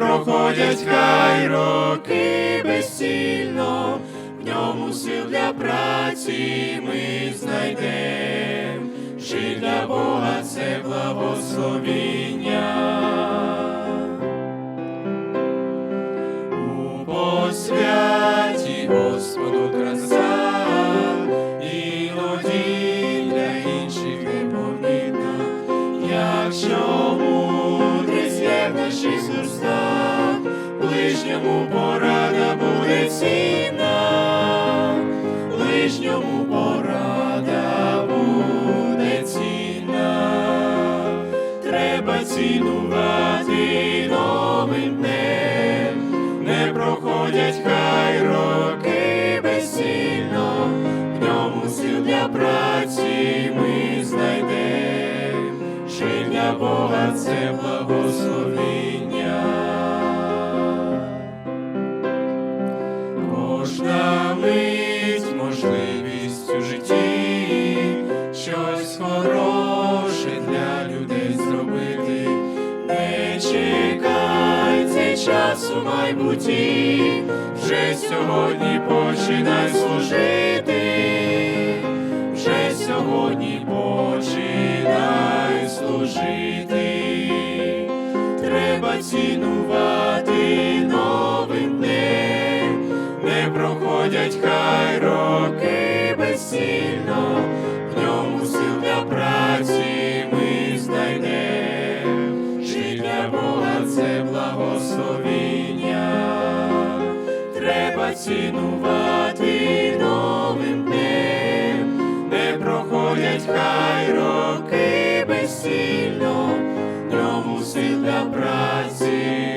проходять хай роки безцільно, в ньому сил для праці ми знайдем, жить для Бога це благословіння. У посвяті Господу краса, іноді для інших непомітна, якщо цінувати новим днем, не проходять хай роки безцільно, в ньому сил для праці ми знайдем, жив для Бога це благословіння. Кожна час у майбутті, вже сьогодні починай служити, цінувати новим днем, не проходять хай роки безсильно, нову сил для праці.